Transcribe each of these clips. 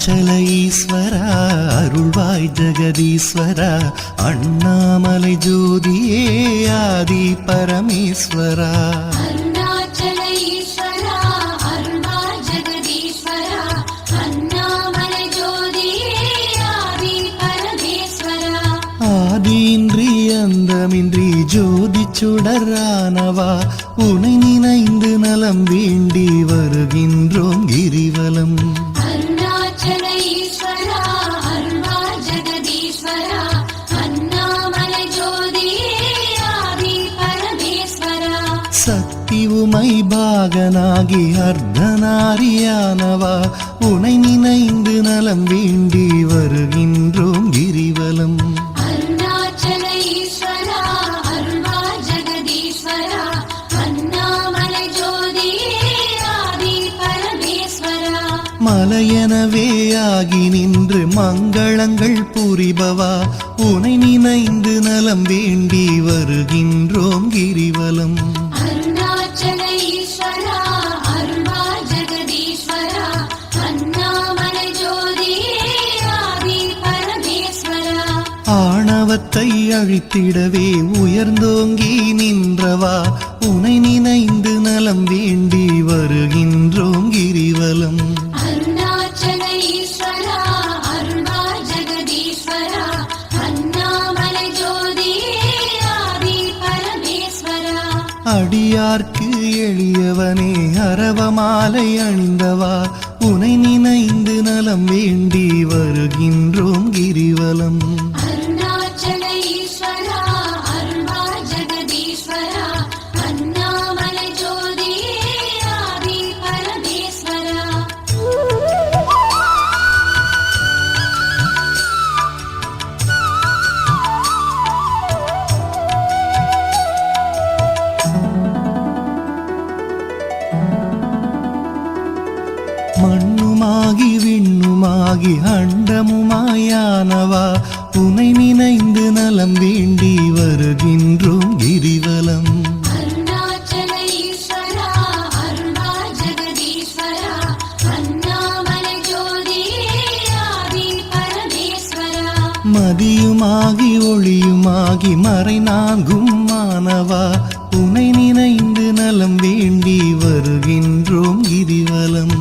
அருணாச்சல ஈஸ்வரா அருள்வாய் ஜெகதீஸ்வரா அண்ணாமலை ஜோதியே ஆதி பரமேஸ்வரா. ஆதியின்றி அந்தமின்றி ஜோதி சுடரானவா உனை நினைந்து நலம் வேண்டி வருகின்றோம் சக்தி உமை பாகனாகி அர்த்தநாரியானவா? உனை நினைந்து நலம் வேண்டி வருகின்றோம் கிரிவலம். மலையெனவே ஆகி நின்று மங்களங்கள் புரிபவா? உனை நினைந்து நலம் வேண்டி வருகின்றோம் கிரிவலம். அருணாச்சல ஆணவத்தை அழித்திடவே உயர்ந்தோங்கி நின்றவா? உனை நினைந்து நலம் வேண்டி வருகின்றோம் கிரிவலம். அடியார்க்கு எளியவனே அரவமாலை அணிந்தவா? உனை நினைந்து நலம் வேண்டி வருகின்றோம் கிரிவலம். மண்ணுமாகி விண்ணுமாகி அண்டமுமாயானவா? உனை நினைந்து நலம் வேண்டி வருகின்றோம் கிரிவலம். மதியுமாகி ஒளியுமாகி மறைநான்கும் மானவா உனை நினைந்து நலம் வேண்டி வருகின்றோம் கிரிவலம்.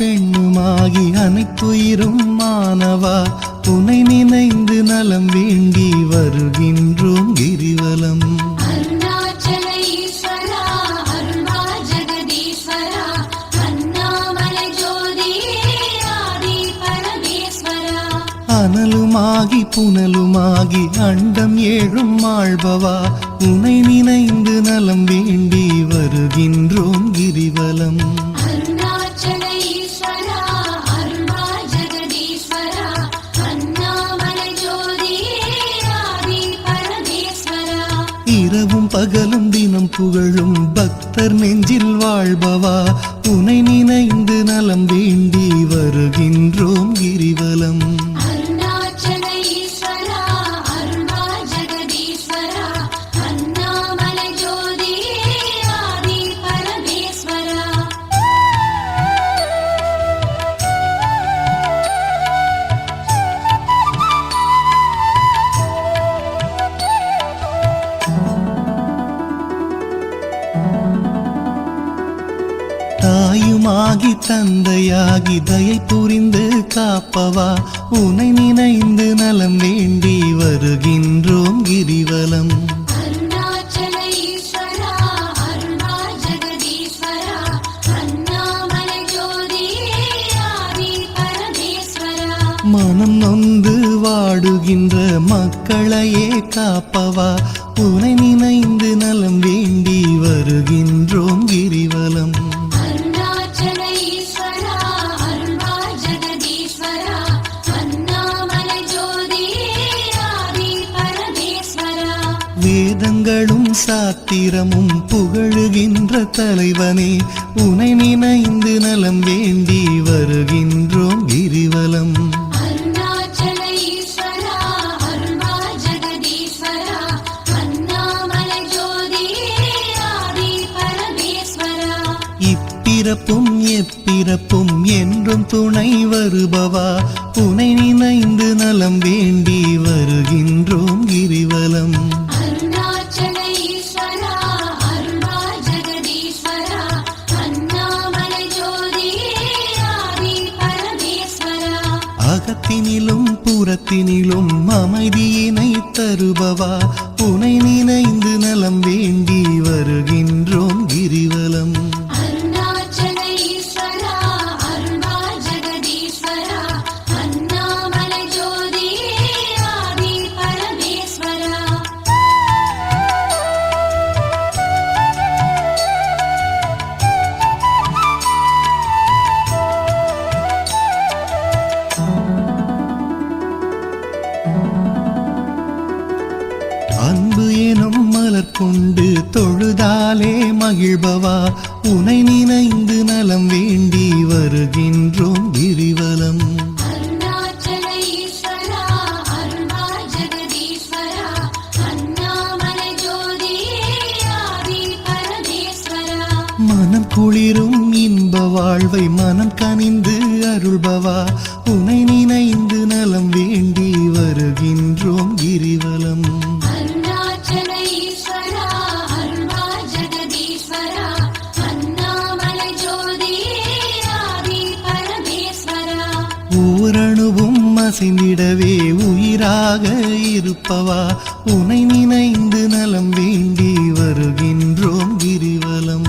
பெண்ணுமாகி அனைத்துயிரும் மானவா உனை நினைந்து நலம் வேண்டி வருகின்றோம் கிரிவலம். அனலுமாகி புனலுமாகி அண்டம் ஏழும் ஆழ்பவா உனை நினைந்து நலம் வேண்டி வருகின்றோம் கிரிவலம். இரவும் பகலும் தினம் புகழும் பக்தர் நெஞ்சில் வாழ்பவா? உனை நினைந்து நலம் வேண்டி வருகின்றோம் கிரிவலம். தந்தையாகி தயை புரிந்து காப்பவா? உனை நினைந்து நலம் வேண்டி வருகின்றோம் கிரிவலம். மனம் நொந்து வாடுகின்ற மக்களையே காப்பவா? உனை நினைந்து நலம் வேண்டி வருகின்றோம் கிரிவலம். சாத்திரமும் புகழுகின்ற தலைவனே உனை நினைந்து நலம் வேண்டி வருகின்றோம் கிரிவலம். இப்பிறப்பும் எப்பிறப்பும் என்றும் துணை வருபவா உனை நினைந்து நலம் வேண்டி வருகின்றோம் கிரிவலம். புறத்தினிலும் அமைதியினை தருபவா? உனை நினை எனும் மலர் கொண்டு தொழுதாலே மகிழ்பவா? உனை நினைந்து நலம் வேண்டி வருகின்றோம் கிரிவலம். மனம் குளிரும் இன்ப வாழ்வை மனம் கனிந்து அருள்பவா? உனை நினைந்து நலம் வேண்டி வருகின்றோம் கிரிவலம். ஊரணுவும் அசைந்திடவே உயிராக இருப்பவா? உனை நினைந்து நலம் வேண்டி வருகின்றோம் கிரிவலம்.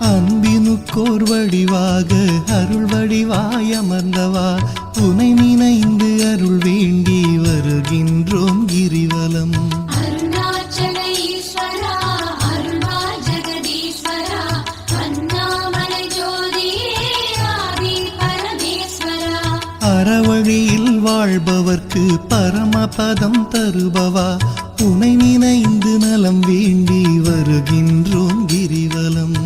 அன்பினுக்கோர் வடிவாக அருள் வடிவாய் அமர்ந்தவா? உனை நினைந்து அருள் வேண்டி வருகின்றோம் அறவழியில் வாழ்பவர்க்கு பரமபதம் தருபவா? உனை நினைந்து நலம் வேண்டி வருகின்றோம் கிரிவலம்.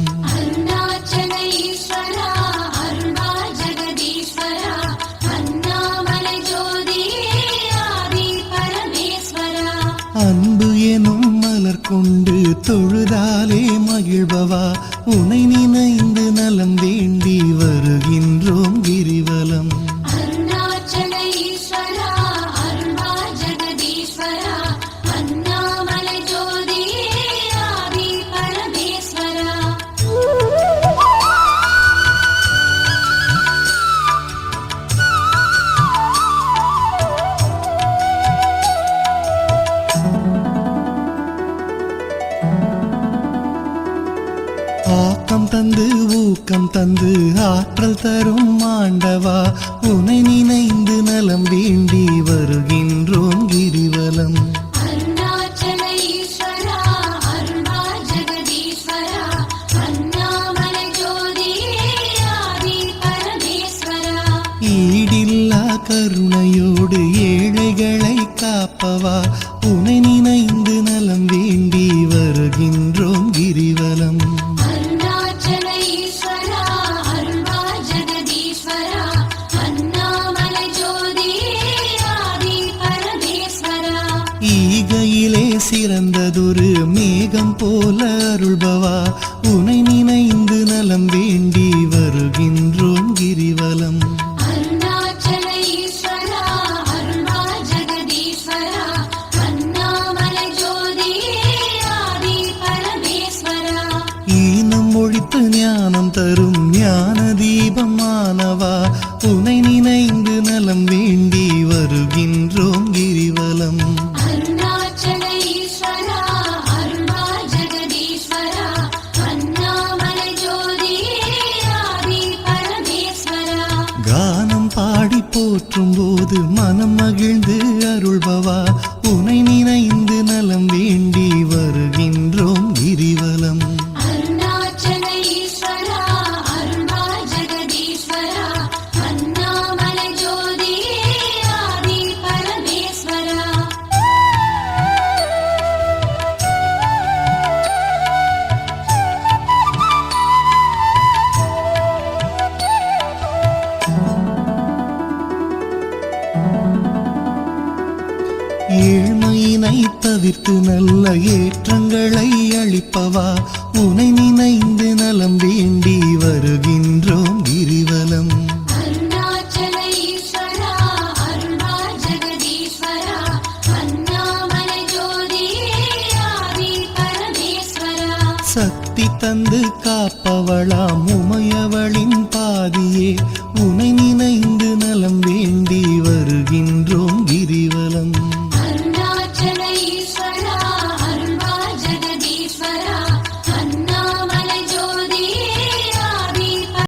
அன்பு எனும் மலர் கொண்டு தொழுதாலே மகிழ்பவா? உனை நினைந்து நலம் வேண்டி வருகின்றோம் ஊக்கம் தந்து ஆற்றல் தரும் ஆண்டவா உனை நினைந்து நலம் வேண்டி வருகின்றோம் கிரிவலம். ஈடில்லா கருணையோடு ஏழைகளை காப்பவா உனை நினைந்து நலம் வேண்டி வருகின்றோம் போற்றும் போது மனம் மகிழ்ந்து அருள்பவா. உனை நினைந்து நலம் தவிர்த்து நல்ல ஏற்றங்களை அளிப்பவா? உனை நினைந்து நலம் வேண்டி வருகின்றோம் கிரிவலம். சக்தி தந்து காப்பவளாம் உமையவளின் பாதியே உனை நினைந்து நலம் வேண்டி வருகின்றோம்